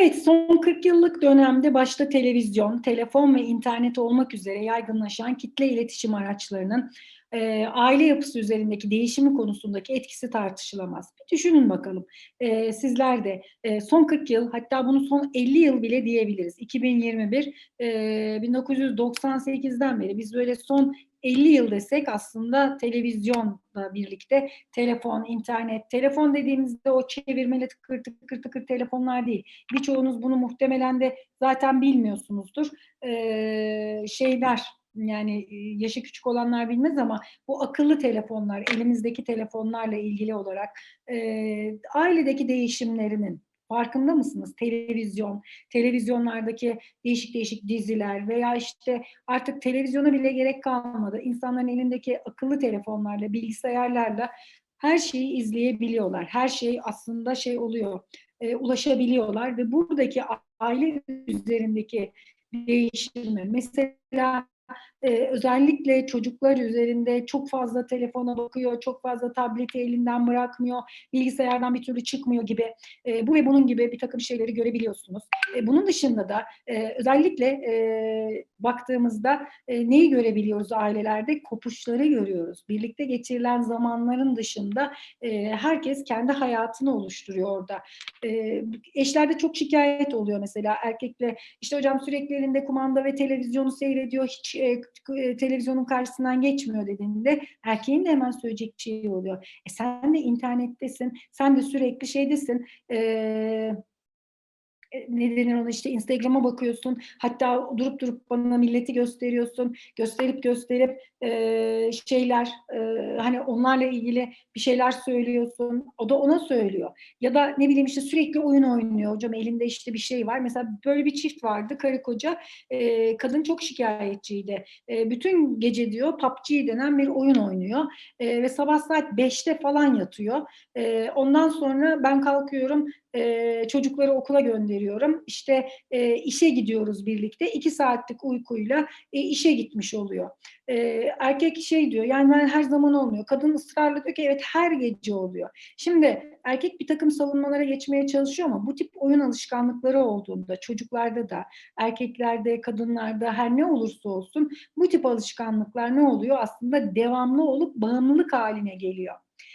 Evet, son 40 yıllık dönemde başta televizyon, telefon ve internet olmak üzere yaygınlaşan kitle iletişim araçlarının e, aile yapısı üzerindeki değişimi konusundaki etkisi tartışılamaz. Bir düşünün bakalım. E, sizler de e, son 40 yıl hatta bunu son 50 yıl bile diyebiliriz. 2021 e, 1998'den beri biz böyle son 50 yıl desek aslında televizyonla birlikte telefon, internet, telefon dediğimizde o çevirmeli tıkır tıkır tıkır telefonlar değil. Birçoğunuz bunu muhtemelen de zaten bilmiyorsunuzdur. Ee, şeyler yani yaşı küçük olanlar bilmez ama bu akıllı telefonlar, elimizdeki telefonlarla ilgili olarak e, ailedeki değişimlerinin Farkında mısınız? Televizyon, televizyonlardaki değişik değişik diziler veya işte artık televizyona bile gerek kalmadı. İnsanların elindeki akıllı telefonlarla, bilgisayarlarla her şeyi izleyebiliyorlar. Her şey aslında şey oluyor, e, ulaşabiliyorlar ve buradaki aile üzerindeki değişimi mesela e, özellikle çocuklar üzerinde çok fazla telefona bakıyor, çok fazla tableti elinden bırakmıyor, bilgisayardan bir türlü çıkmıyor gibi. E, bu ve bunun gibi bir takım şeyleri görebiliyorsunuz. E, bunun dışında da e, özellikle e, baktığımızda e, neyi görebiliyoruz ailelerde? Kopuşları görüyoruz. Birlikte geçirilen zamanların dışında e, herkes kendi hayatını oluşturuyor orada. E, eşlerde çok şikayet oluyor mesela erkekle işte hocam sürekli elinde kumanda ve televizyonu seyrediyor hiç e, e, televizyonun karşısından geçmiyor dediğinde erkeğin de hemen söyleyecek bir şey oluyor. E sen de internettesin, sen de sürekli şeydesin, e, e, ne denir ona işte Instagram'a bakıyorsun hatta durup durup bana milleti gösteriyorsun gösterip gösterip e, şeyler e, hani onlarla ilgili bir şeyler söylüyorsun o da ona söylüyor. Ya da ne bileyim işte sürekli oyun oynuyor. Hocam elinde işte bir şey var. Mesela böyle bir çift vardı karı koca. E, kadın çok şikayetçiydi. E, bütün gece diyor PUBG denen bir oyun oynuyor. E, ve sabah saat 5'te falan yatıyor. E, ondan sonra ben kalkıyorum e, çocukları okula gönderiyorum. İşte e, işe gidiyoruz birlikte. iki saatlik uykuyla e, işe gitmiş oluyor. E, erkek şey diyor yani ben her zaman olmuyor. Kadın ısrarla diyor ki evet her gece oluyor. Şimdi erkek bir takım savunmalara geçmeye çalışıyor ama bu tip oyun alışkanlıkları olduğunda çocuklarda da erkeklerde kadınlarda her ne olursa olsun bu tip alışkanlıklar ne oluyor? Aslında devamlı olup bağımlılık haline geliyor.